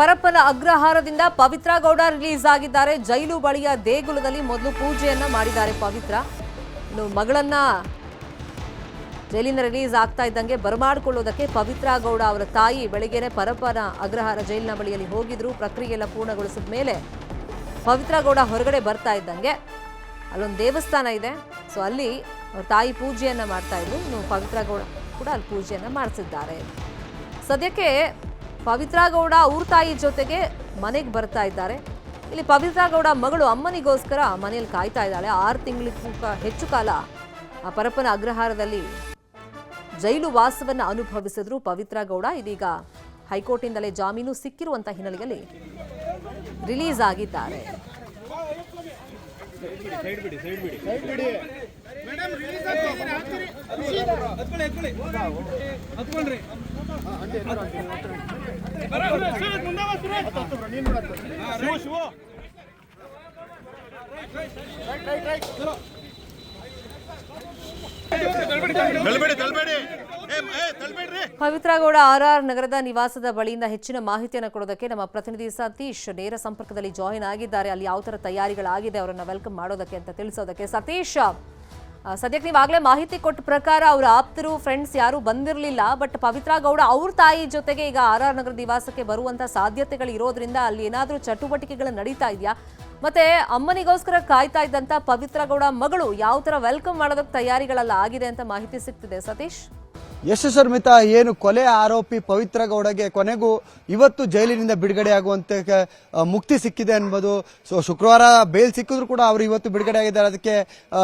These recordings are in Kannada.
ಪರಪ್ಪನ ಅಗ್ರಹಾರದಿಂದ ಪವಿತ್ರ ಗೌಡ ರಿಲೀಸ್ ಆಗಿದ್ದಾರೆ. ಜೈಲು ಬಳಿಯ ದೇಗುಲದಲ್ಲಿ ಮೊದಲು ಪೂಜೆಯನ್ನ ಮಾಡಿದ್ದಾರೆ ಪವಿತ್ರ. ಇನ್ನು ಮಗಳನ್ನ ಜೈಲಿನ ರಿಲೀಸ್ ಆಗ್ತಾ ಇದ್ದಂಗೆ ಬರಮಾಡಿಕೊಳ್ಳೋದಕ್ಕೆ ಪವಿತ್ರ ಗೌಡ ಅವರ ತಾಯಿ ಬೆಳಿಗ್ಗೆನೆ ಪರಪ್ಪನ ಅಗ್ರಹಾರ ಜೈಲಿನ ಬಳಿಯಲ್ಲಿ ಹೋಗಿದ್ರು. ಪ್ರಕ್ರಿಯೆ ಎಲ್ಲ ಪೂರ್ಣಗೊಳಿಸಿದ ಮೇಲೆ ಪವಿತ್ರ ಗೌಡ ಹೊರಗಡೆ ಬರ್ತಾ ಇದ್ದಂಗೆ. ಅಲ್ಲೊಂದು ದೇವಸ್ಥಾನ ಇದೆ. ಸೊ ಅಲ್ಲಿ ಅವ್ರ ತಾಯಿ ಪೂಜೆಯನ್ನ ಮಾಡ್ತಾ ಇದ್ರು. ಇನ್ನು ಪವಿತ್ರ ಗೌಡ ಕೂಡ ಅಲ್ಲಿ ಪೂಜೆಯನ್ನ ಮಾಡಿಸಿದ್ದಾರೆ. ಸದ್ಯಕ್ಕೆ ಪವಿತ್ರ ಗೌಡ ಅವ್ರ ತಾಯಿ ಜೊತೆಗೆ ಮನೆಗೆ ಬರ್ತಾ ಇದ್ದಾರೆ. ಇಲ್ಲಿ ಪವಿತ್ರ ಗೌಡ ಮಗಳು ಅಮ್ಮನಿಗೋಸ್ಕರ ಮನೆಯಲ್ಲಿ ಕಾಯ್ತಾ ಇದ್ದಾಳೆ. ಆರು ತಿಂಗಳಿಗೂ ಹೆಚ್ಚು ಕಾಲ ಆ ಪರಪ್ಪನ ಅಗ್ರಹಾರದಲ್ಲಿ ಜೈಲು ವಾಸವನ್ನು ಅನುಭವಿಸಿದ್ರು ಪವಿತ್ರ ಗೌಡ ಇದೀಗ ಹೈಕೋರ್ಟಿಂದಲೇ ಜಾಮೀನು ಸಿಕ್ಕಿರುವಂತ ಹಿನ್ನೆಲೆಯಲ್ಲಿ ರಿಲೀಸ್ ಆಗಿದ್ದಾರೆ. ತಳ್ಬೇಡಿ ತಳ್ಬೇಡಿ. ಏ ಏ ತಳ್ಬೇಡ್ರಿ. ಪವಿತ್ರ ಗೌಡ ಆರ್ ಆರ್ ನಗರದ ನಿವಾಸದ ಬಳಿಯಿಂದ ಹೆಚ್ಚಿನ ಮಾಹಿತಿಯನ್ನು ಕೊಡೋದಕ್ಕೆ ನಮ್ಮ ಪ್ರತಿನಿಧಿ ಸತೀಶ್ ನೇರ ಸಂಪರ್ಕದಲ್ಲಿ ಜಾಯಿನ್ ಆಗಿದ್ದಾರೆ. ಅಲ್ಲಿ ಯಾವ ತರ ತಯಾರಿಗಳಾಗಿದೆ ಅವರನ್ನ ವೆಲ್ಕಮ್ ಮಾಡೋದಕ್ಕೆ ಅಂತ ತಿಳಿಸೋದಕ್ಕೆ ಸತೀಶ್ ಸದ್ಯಕ್ಕೆ ನೀವಾಗಲೇ ಮಾಹಿತಿ ಕೊಟ್ಟ ಪ್ರಕಾರ ಅವರ ಆಪ್ತರು ಫ್ರೆಂಡ್ಸ್ ಯಾರು ಬಂದಿರಲಿಲ್ಲ ಬಟ್ ಪವಿತ್ರ ಗೌಡ ಅವ್ರ ತಾಯಿ ಜೊತೆಗೆ ಈಗ ಆರ್ ಆರ್ ನಗರ ನಿವಾಸಕ್ಕೆ ಬರುವಂತ ಸಾಧ್ಯತೆಗಳು ಇರೋದ್ರಿಂದ ಅಲ್ಲಿ ಏನಾದರೂ ಚಟುವಟಿಕೆಗಳು ನಡೀತಾ ಇದೆಯಾ? ಮತ್ತೆ ಅಮ್ಮನಿಗೋಸ್ಕರ ಕಾಯ್ತಾ ಇದ್ದಂತ ಪವಿತ್ರ ಗೌಡ ಮಗಳು ಯಾವ ತರ ವೆಲ್ಕಮ್ ಮಾಡೋದಕ್ಕೆ ತಯಾರಿಗಳೆಲ್ಲ, ಆಗಿದೆ ಅಂತ ಮಾಹಿತಿ ಸಿಗ್ತಿದೆ. ಸತೀಶ್? ಯಶ ಶರ್ಮಿತಾ ಏನು ಕೊಲೆ ಆರೋಪಿ ಪವಿತ್ರ ಗೌಡಗೆ ಕೊನೆಗೂ ಇವತ್ತು ಜೈಲಿನಿಂದ ಬಿಡುಗಡೆಯಾಗುವಂತೆ ಕ- ಮುಕ್ತಿ ಸಿಕ್ಕಿದೆ ಅನ್ಬೋದು ಸೊ ಶುಕ್ರವಾರ ಬೇಲ್ ಸಿಕ್ಕಿದ್ರು ಕೂಡ ಅವರು ಇವತ್ತು ಬಿಡುಗಡೆ ಆಗಿದ್ದಾರೆ. ಅದಕ್ಕೆ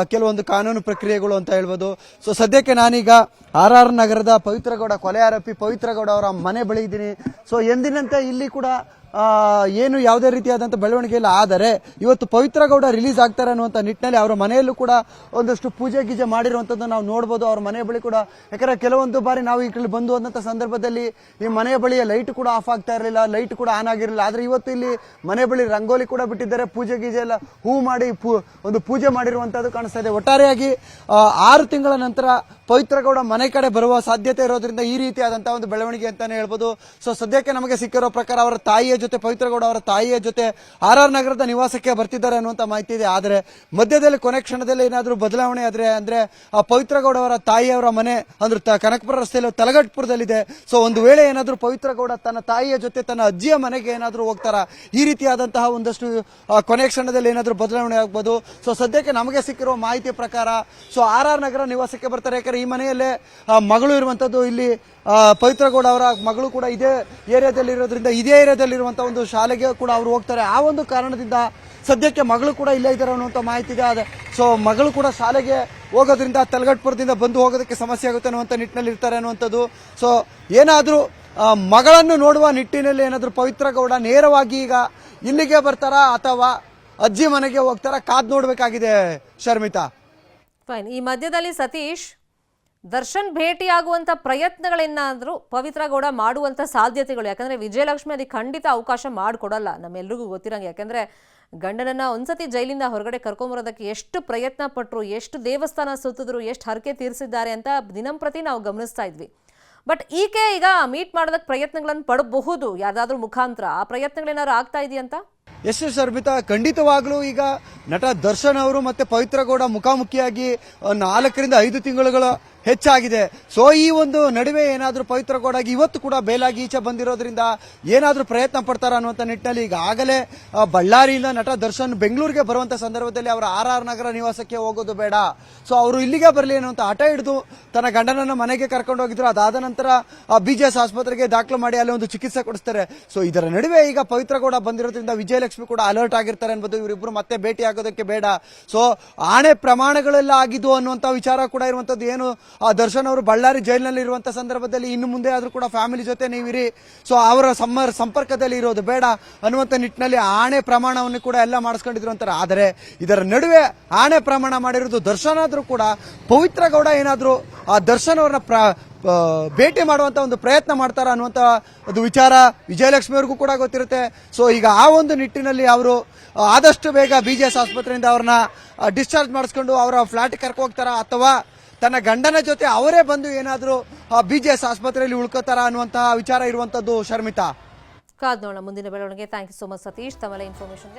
ಕೆಲವೊಂದು ಕಾನೂನು ಪ್ರಕ್ರಿಯೆಗಳು ಅಂತ ಹೇಳ್ಬೋದು. ಸೊ ಸದ್ಯಕ್ಕೆ ನಾನೀಗ ಆರ್ ಆರ್ ನಗರದ ಪವಿತ್ರ ಗೌಡ, ಕೊಲೆ ಆರೋಪಿ ಪವಿತ್ರ ಗೌಡ ಅವರ ಮನೆ ಬಳಿ ಇದ್ದೀನಿ. ಸೊ ಎಂದಿನಂತೆ ಇಲ್ಲಿ ಕೂಡ ಏನು ಯಾವುದೇ ರೀತಿಯಾದಂಥ ಬೆಳವಣಿಗೆ ಇಲ್ಲ ಆದರೆ ಇವತ್ತು ಪವಿತ್ರ ಗೌಡ ರಿಲೀಸ್ ಆಗ್ತಾರೆ ಅನ್ನುವಂಥ ನಿಟ್ಟಿನಲ್ಲಿ ಅವರ ಮನೆಯಲ್ಲೂ ಕೂಡ ಒಂದಷ್ಟು ಪೂಜೆ ಗೀಜೆ ಮಾಡಿರುವಂಥದ್ದು ನಾವು ನೋಡ್ಬೋದು. ಅವ್ರ ಮನೆ ಬಳಿ ಕೂಡ ಯಾಕಂದರೆ ಕೆಲವೊಂದು ಬಾರಿ ನಾವು ಈ ಕಡೆ ಬಂದು ಹೋದಂಥ ಸಂದರ್ಭದಲ್ಲಿ ಈ ಮನೆಯ ಬಳಿಯ ಲೈಟ್ ಕೂಡ ಆಫ್ ಆಗ್ತಾ ಇರಲಿಲ್ಲ, ಲೈಟ್ ಕೂಡ ಆನ್ ಆಗಿರಲಿಲ್ಲ. ಆದರೆ ಇವತ್ತು ಇಲ್ಲಿ ಮನೆ ಬಳಿ ರಂಗೋಲಿ ಕೂಡ ಬಿಟ್ಟಿದ್ದಾರೆ. ಪೂಜೆ ಗೀಜೆ ಎಲ್ಲ ಹೂ ಮಾಡಿ ಒಂದು ಪೂಜೆ ಮಾಡಿರುವಂಥದ್ದು ಕಾಣಿಸ್ತಾ ಇದೆ. ಒಟ್ಟಾರೆಯಾಗಿ ಆರು ತಿಂಗಳ ನಂತರ ಪವಿತ್ರ ಗೌಡ ಮನೆ ಕಡೆ ಬರುವ ಸಾಧ್ಯತೆ ಇರೋದ್ರಿಂದ ಈ ರೀತಿಯಾದಂತಹ ಒಂದು ಬೆಳವಣಿಗೆ ಅಂತಾನೆ ಹೇಳ್ಬೋದು. ಸೊ ಸದ್ಯಕ್ಕೆ ನಮಗೆ ಸಿಕ್ಕಿರೋ ಪ್ರಕಾರ ಅವರ ತಾಯಿಯ ಜೊತೆ, ಪವಿತ್ರಗೌಡ ಅವರ ತಾಯಿಯ ಜೊತೆ ಆರ್ ಆರ್ ನಗರದ ನಿವಾಸಕ್ಕೆ ಬರ್ತಿದ್ದಾರೆ ಅನ್ನುವಂತ ಮಾಹಿತಿ ಇದೆ. ಆದರೆ ಮಧ್ಯದಲ್ಲಿ ಕೊನೆ ಕ್ಷಣದಲ್ಲಿ ಏನಾದರೂ ಬದಲಾವಣೆ ಆದ್ರೆ ಅಂದ್ರೆ ಆ ಪವಿತ್ರಗೌಡ ಅವರ ತಾಯಿಯವರ ಮನೆ ಅಂದ್ರೆ ಕನಕಪುರ ರಸ್ತೆಯಲ್ಲಿ ತಲಗಟ್ಪುರದಲ್ಲಿದೆ. ಸೊ ಒಂದು ವೇಳೆ ಏನಾದರೂ ಪವಿತ್ರಗೌಡ ತನ್ನ ತಾಯಿಯ ಜೊತೆ ತನ್ನ ಅಜ್ಜಿಯ ಮನೆಗೆ ಏನಾದರೂ ಹೋಗ್ತಾರ? ಈ ರೀತಿಯಾದಂತಹ ಒಂದಷ್ಟು ಕೊನೆ ಕ್ಷಣದಲ್ಲಿ ಏನಾದರೂ ಬದಲಾವಣೆ ಆಗ್ಬೋದು. ಸೊ ಸದ್ಯಕ್ಕೆ ನಮಗೆ ಸಿಕ್ಕಿರುವ ಮಾಹಿತಿ ಪ್ರಕಾರ ಸೊ ಆರ್ ಆರ್ ನಗರ ನಿವಾಸಕ್ಕೆ ಬರ್ತಾರೆ. ಯಾಕಂದ್ರೆ ಈ ಮನೆಯಲ್ಲೇ ಮಗಳು ಇರುವಂತದ್ದು ಇಲ್ಲಿ ಪವಿತ್ರಗೌಡ ಅವರ ಮಗಳು ಕೂಡ ಇದೇ ಏರಿಯಾದಲ್ಲಿ ಇರೋದ್ರಿಂದ ಇದೇ ಏರಿಯಾದಲ್ಲಿ ಇರುವಂತಹ ಒಂದು ಶಾಲೆಗೆ ಕೂಡ ಅವರು ಹೋಗ್ತಾರೆ. ಆ ಒಂದು ಕಾರಣದಿಂದ ಸದ್ಯಕ್ಕೆ ಮಗಳು ಕೂಡ ಇಲ್ಲೇ ಇದ್ದಾರೆ ಅನ್ನುವಂಥ ಮಾಹಿತಿ ಇದೆ. ಅದೇ ಸೊ, ಮಗಳು ಕೂಡ ಶಾಲೆಗೆ ಹೋಗೋದ್ರಿಂದ ತಲಗಟ್ಪುರದಿಂದ ಬಂದು ಹೋಗೋದಕ್ಕೆ ಸಮಸ್ಯೆ ಆಗುತ್ತೆ ಅನ್ನುವಂಥ ನಿಟ್ಟಿನಲ್ಲಿ ಇರ್ತಾರೆ ಅನ್ನುವಂಥದ್ದು. ಸೊ, ಏನಾದರೂ ಮಗಳನ್ನು ನೋಡುವ ನಿಟ್ಟಿನಲ್ಲಿ ಏನಾದರೂ ಪವಿತ್ರ ಗೌಡ ನೇರವಾಗಿ ಈಗ ಇಲ್ಲಿಗೆ ಬರ್ತಾರಾ ಅಥವಾ ಅಜ್ಜಿ ಮನೆಗೆ ಹೋಗ್ತಾರಾ? ಕಾದ್ ನೋಡಬೇಕಾಗಿದೆ, ಶರ್ಮಿತಾ. ಫೈನ್ ಈ ಮಧ್ಯದಲ್ಲಿ ಸತೀಶ್ ದರ್ಶನ್ ಭೇಟಿಯಾಗುವಂಥ ಪ್ರಯತ್ನಗಳೇನಾದರೂ ಪವಿತ್ರ ಗೌಡ ಮಾಡುವಂತ ಸಾಧ್ಯತೆಗಳು. ಯಾಕಂದ್ರೆ ವಿಜಯಲಕ್ಷ್ಮಿ ಅದಕ್ಕೆ ಖಂಡಿತ ಅವಕಾಶ ಮಾಡಿಕೊಡಲ್ಲ ನಮ್ಮೆಲ್ರಿಗೂ ಗೊತ್ತಿರಂಗೆ. ಯಾಕಂದ್ರೆ ಗಂಡನನ್ನ ಒಂದ್ಸತಿ ಜೈಲಿಂದ ಹೊರಗಡೆ ಕರ್ಕೊಂಬರೋದಕ್ಕೆ ಎಷ್ಟು ಪ್ರಯತ್ನ ಪಟ್ಟರು ಎಷ್ಟು ದೇವಸ್ಥಾನ ಸುತ್ತಿದ್ರು, ಎಷ್ಟು ಹರಕೆ ತೀರಿಸಿದ್ದಾರೆ ಅಂತ ದಿನಂಪ್ರತಿ ನಾವು ಗಮನಿಸ್ತಾ ಇದ್ವಿ. ಬಟ್ ಈಕೆ ಈಗ ಮೀಟ್ ಮಾಡೋದಕ್ಕೆ ಪ್ರಯತ್ನಗಳನ್ನು ಪಡಬಹುದು. ಯಾವ್ದಾದ್ರು ಮುಖಾಂತರ. ಆ ಪ್ರಯತ್ನಗಳೇನಾದ್ರು ಆಗ್ತಾ ಇದೆಯಂತ ಎಸ್ ಎಸ್ ಅರ್ಪಿತಾ, ಖಂಡಿತವಾಗ್ಲೂ ಈಗ ನಟ ದರ್ಶನ್ ಅವರು ಮತ್ತೆ ಪವಿತ್ರ ಗೌಡ ಮುಖಾಮುಖಿಯಾಗಿ ನಾಲ್ಕರಿಂದ ಐದು ತಿಂಗಳುಗಳ ಹೆಚ್ಚಾಗಿದೆ. ಸೊ ಈ ಒಂದು ನಡುವೆ ಏನಾದರೂ ಪವಿತ್ರ ಗೌಡಾಗಿ ಇವತ್ತು ಕೂಡ ಬೇಲಾಗಿ ಈಚೆ ಬಂದಿರೋದ್ರಿಂದ ಏನಾದರೂ ಪ್ರಯತ್ನ ಪಡ್ತಾರ ಅನ್ನುವಂಥ ನಿಟ್ಟಿನಲ್ಲಿ ಈಗಾಗಲೇ ಬಳ್ಳಾರಿಯಿಂದ ನಟ ದರ್ಶನ್ ಬೆಂಗಳೂರಿಗೆ ಬರುವಂಥ ಸಂದರ್ಭದಲ್ಲಿ ಅವರ ಆರ್ ಆರ್ ನಗರ ನಿವಾಸಕ್ಕೆ ಹೋಗೋದು ಬೇಡ. ಸೊ ಅವರು ಇಲ್ಲಿಗೆ ಬರಲಿ ಅನ್ನುವಂಥ ಹಠ ಹಿಡಿದು ತನ್ನ ಗಂಡನನ್ನು ಮನೆಗೆ ಕರ್ಕೊಂಡು ಹೋಗಿದ್ರು. ಅದಾದ ನಂತರ ಬಿ ಜಿ ಎಸ್ ಆಸ್ಪತ್ರೆಗೆ ದಾಖಲು ಮಾಡಿ ಅಲ್ಲಿ ಒಂದು ಚಿಕಿತ್ಸೆ ಕೊಡಿಸ್ತಾರೆ. ಸೊ ಇದರ ನಡುವೆ ಈಗ ಪವಿತ್ರ ಗೌಡ ಬಂದಿರೋದ್ರಿಂದ ವಿಜಯಲಕ್ಷ್ಮಿ ಕೂಡ ಅಲರ್ಟ್ ಆಗಿರ್ತಾರೆ ಅನ್ಬೋದು ಇವರಿಬ್ಬರು ಮತ್ತೆ ಭೇಟಿ ಆಗೋದಕ್ಕೆ ಬೇಡ. ಸೊ ಆಣೆ ಪ್ರಮಾಣಗಳೆಲ್ಲ ಆಗಿದ್ದು ಅನ್ನುವಂಥ ವಿಚಾರ ಕೂಡ ಇರುವಂಥದ್ದು ಏನು ಆ ದರ್ಶನ್ ಅವರು ಬಳ್ಳಾರಿ ಜೈಲಿನಲ್ಲಿ ಇರುವಂತ ಸಂದರ್ಭದಲ್ಲಿ ಇನ್ನು ಮುಂದೆ ಆದ್ರೂ ಕೂಡ ಫ್ಯಾಮಿಲಿ ಜೊತೆ ನೀವಿರಿ. ಸೊ ಅವರ ಸಮ್ಮರ್ ಸಂಪರ್ಕದಲ್ಲಿ ಇರೋದು ಬೇಡ. ಅನ್ನುವಂಥ ನಿಟ್ಟಿನಲ್ಲಿ ಆಣೆ ಪ್ರಮಾಣವನ್ನು ಕೂಡ ಎಲ್ಲ ಮಾಡಿಸ್ಕೊಂಡಿದ್ರು ಅಂತಾರೆ. ಆದರೆ ಇದರ ನಡುವೆ ಆಣೆ ಪ್ರಮಾಣ ಮಾಡಿರೋದು ದರ್ಶನ್ ಆದ್ರೂ ಕೂಡ, ಪವಿತ್ರ ಗೌಡ ಏನಾದ್ರೂ ಆ ದರ್ಶನ್ ಅವರನ್ನ ಪ್ರ ಭೇಟಿ ಮಾಡುವಂತ ಒಂದು ಪ್ರಯತ್ನ ಮಾಡ್ತಾರ ಅನ್ನುವಂಥ ಒಂದು ವಿಚಾರ ವಿಜಯಲಕ್ಷ್ಮಿ ಅವ್ರಿಗೂ ಕೂಡ ಗೊತ್ತಿರುತ್ತೆ. ಸೊ ಈಗ ಆ ಒಂದು ನಿಟ್ಟಿನಲ್ಲಿ ಅವರು ಆದಷ್ಟು ಬೇಗ ಬಿ ಜಿ ಆಸ್ಪತ್ರೆಯಿಂದ ಅವ್ರನ್ನ ಡಿಸ್ಚಾರ್ಜ್ ಮಾಡಿಸ್ಕೊಂಡು ಅವರ ಫ್ಲಾಟ್ ಕರ್ಕೊ ಹೋಗ್ತಾರ ಅಥವಾ ತನ್ನ ಗಂಡನ ಜೊತೆ ಅವರೇ ಬಂದು ಏನಾದರೂ ಬಿ ಜೆ ಎಸ್ ಆಸ್ಪತ್ರೆಯಲ್ಲಿ ಉಳ್ಕೋತಾರ ಅನ್ನುವಂತಹ ವಿಚಾರ ಇರುವಂತದ್ದು ಶರ್ಮಿತಾ. ಕಾದ್ ನೋಡೋಣ ಮುಂದಿನ ಬೆಳವಣಿಗೆ. Thank you so much Satish. ತಮ್ಮೆಲ್ಲ ಇನ್ಫಾರ್ಮೇಷನ್ಗೆ